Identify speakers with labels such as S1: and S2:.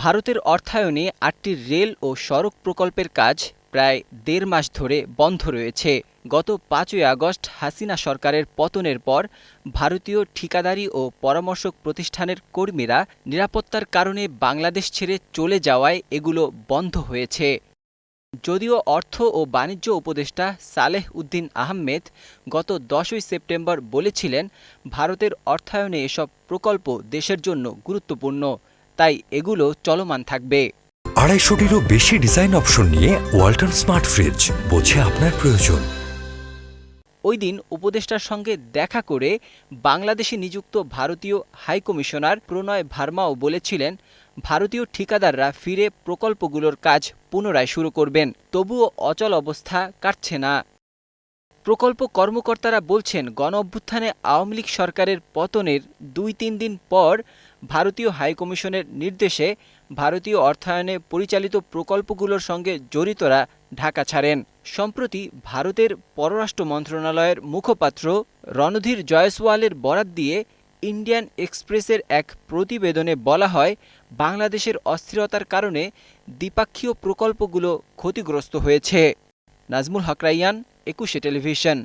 S1: ভারতের অর্থায়নে আটটি রেল ও সড়ক প্রকল্পের কাজ প্রায় দেড় মাস ধরে বন্ধ রয়েছে। গত পাঁচই আগস্ট হাসিনা সরকারের পতনের পর ভারতীয় ঠিকাদারি ও পরামর্শক প্রতিষ্ঠানের কর্মীরা নিরাপত্তার কারণে বাংলাদেশ ছেড়ে চলে যাওয়ায় এগুলো বন্ধ হয়েছে। যদিও অর্থ ও বাণিজ্য উপদেষ্টা সালেহ উদ্দিন আহমেদ গত দশই সেপ্টেম্বর বলেছিলেন, ভারতের অর্থায়নে এসব প্রকল্প দেশের জন্য গুরুত্বপূর্ণ। তাই এগুলো চলমান থাকবে।
S2: আড়াইশোটিরও বেশি ডিজাইন অপশন নিয়ে ওয়াল্টন স্মার্ট ফ্রিজ বোঝে আপনার প্রয়োজন।
S1: ওই দিন উপদেষ্টার সঙ্গে দেখা করে বাংলাদেশে নিযুক্ত ভারতীয় হাইকমিশনার প্রণয় ভার্মাও বলেছিলেন ভারতীয় ঠিকাদাররা ফিরে প্রকল্পগুলোর কাজ পুনরায় শুরু করবেন তবুও অচল অবস্থা কাটছে না। প্রকল্প কর্মকর্তারা বলছেন গণ অভ্যুত্থানে আওয়ামী লীগ সরকারের পতনের দুই তিন দিন পর ভারতীয় হাইকমিশনের নির্দেশে ভারতীয় অর্থায়নে পরিচালিত প্রকল্পগুলোর সঙ্গে জড়িতরা ঢাকা ছাড়েন। সম্প্রতি ভারতের পররাষ্ট্র মন্ত্রণালয়ের মুখপাত্র রণধীর জয়সওয়ালের বরাত দিয়ে ইন্ডিয়ান এক্সপ্রেসের এক প্রতিবেদনে বলা হয়, বাংলাদেশের অস্থিরতার কারণে দ্বিপাক্ষীয় প্রকল্পগুলো ক্ষতিগ্রস্ত হয়েছে। নাজমুল হক রাইয়ান একুশে টেলিভিশন।